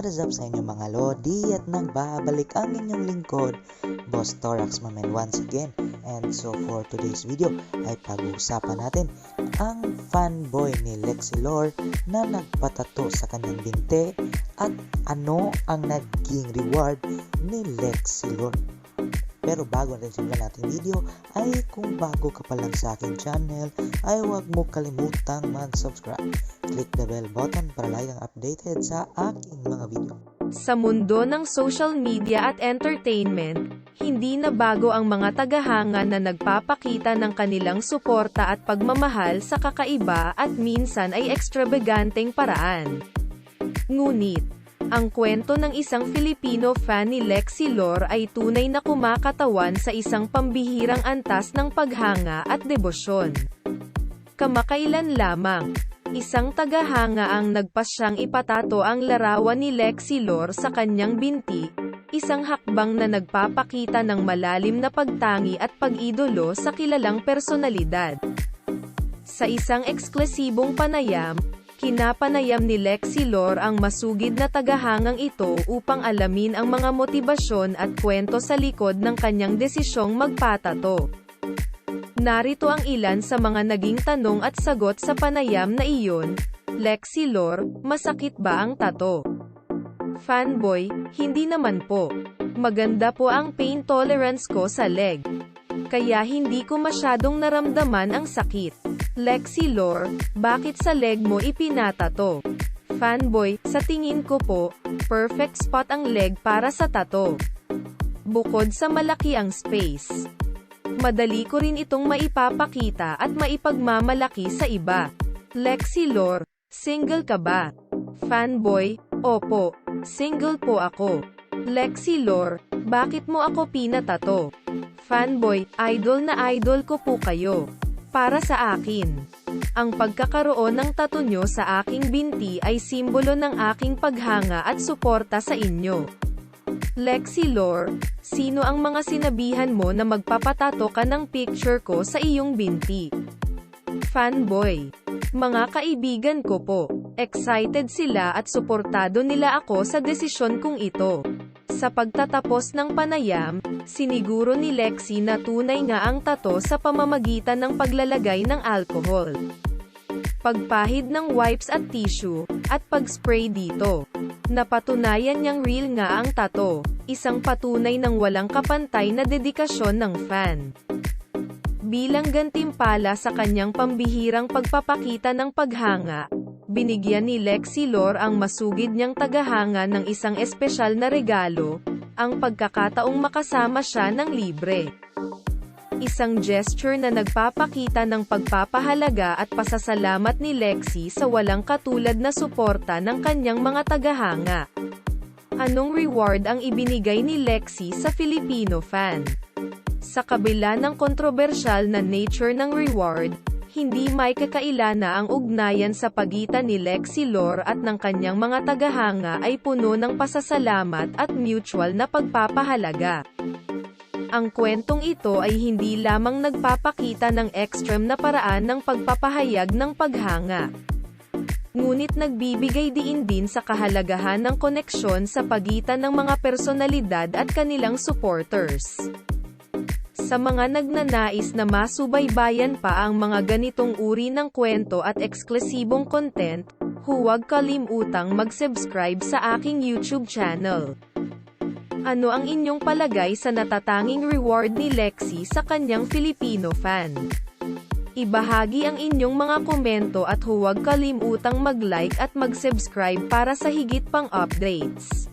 up sa inyong mga lodi at nagbabalik ang inyong lingkod, Boss Torax Mamen once again. And so for today's video ay pag-uusapan natin ang fanboy ni Lexi Lore na nagpatato sa kanyang binte at ano ang naging reward ni Lexi Lore. Pero bago natin simulan natin video ay kung bago ka pa lang sa aking channel ay huwag mo kalimutang mag-subscribe. Click the bell button para lagi kang updated sa aking mga video. Sa mundo ng social media at entertainment, hindi na bago ang mga tagahanga na nagpapakita ng kanilang suporta at pagmamahal sa kakaiba at minsan ay ekstravaganteng paraan. Ngunit, ang kwento ng isang Filipino fan ni Lexi Lore ay tunay na kumakatawan sa isang pambihirang antas ng paghanga at debosyon. Kamakailan lamang, isang tagahanga ang nagpasyang ipatato ang larawan ni Lexi Lore sa kanyang binti, isang hakbang na nagpapakita ng malalim na pagtangi at pag-idolo sa kilalang personalidad. Sa isang eksklusibong panayam, Kinapanayam ni Lexi Lore ang masugid na tagahangang ito upang alamin ang mga motibasyon at kwento sa likod ng kanyang desisyong magpatato. Narito ang ilan sa mga naging tanong at sagot sa panayam na iyon. Lexi Lore, masakit ba ang tato? Fanboy, hindi naman po. Maganda po ang pain tolerance ko sa leg. Kaya hindi ko masyadong naramdaman ang sakit. Lexi Lore, bakit sa leg mo ipinatato? Fanboy, sa tingin ko po, perfect spot ang leg para sa tato. Bukod sa malaki ang space. Madali ko rin itong maipapakita at maipagmamalaki sa iba. Lexi Lore, single ka ba? Fanboy, opo, single po ako. Lexi Lore, bakit mo ako pinatato? Fanboy, idol na idol ko po kayo. Para sa akin, ang pagkakaroon ng tato nyo sa aking binti ay simbolo ng aking paghanga at suporta sa inyo. Lexi Lore, sino ang mga sinabihan mo na magpapatato ka ng picture ko sa iyong binti? Fanboy. Mga kaibigan ko po, excited sila at suportado nila ako sa desisyon kong ito. Sa pagtatapos ng panayam, siniguro ni Lexi na tunay nga ang tato sa pamamagitan ng paglalagay ng alcohol. Pagpahid ng wipes at tissue, at pag-spray dito. Napatunayan niyang real nga ang tato, isang patunay ng walang kapantay na dedikasyon ng fan. Bilang gantimpala sa kanyang pambihirang pagpapakita ng paghanga, binigyan ni Lexi Lore ang masugid niyang tagahanga ng isang espesyal na regalo, ang pagkakataong makasama siya ng libre. Isang gesture na nagpapakita ng pagpapahalaga at pasasalamat ni Lexi sa walang katulad na suporta ng kanyang mga tagahanga. Anong reward ang ibinigay ni Lexi sa Filipino fan? Sa kabila ng kontrobersyal na nature ng reward, hindi may kakailana ang ugnayan sa pagitan ni Lexi Lore at ng kanyang mga tagahanga ay puno ng pasasalamat at mutual na pagpapahalaga. Ang kwentong ito ay hindi lamang nagpapakita ng extreme na paraan ng pagpapahayag ng paghanga. Ngunit nagbibigay diin din sa kahalagahan ng koneksyon sa pagitan ng mga personalidad at kanilang supporters. Sa mga nagnanais na masubaybayan pa ang mga ganitong uri ng kwento at eksklusibong content, huwag kalimutang mag-subscribe sa aking YouTube channel. Ano ang inyong palagay sa natatanging reward ni Lexi sa kanyang Filipino fan? Ibahagi ang inyong mga komento at huwag kalimutang mag-like at mag-subscribe para sa higit pang updates.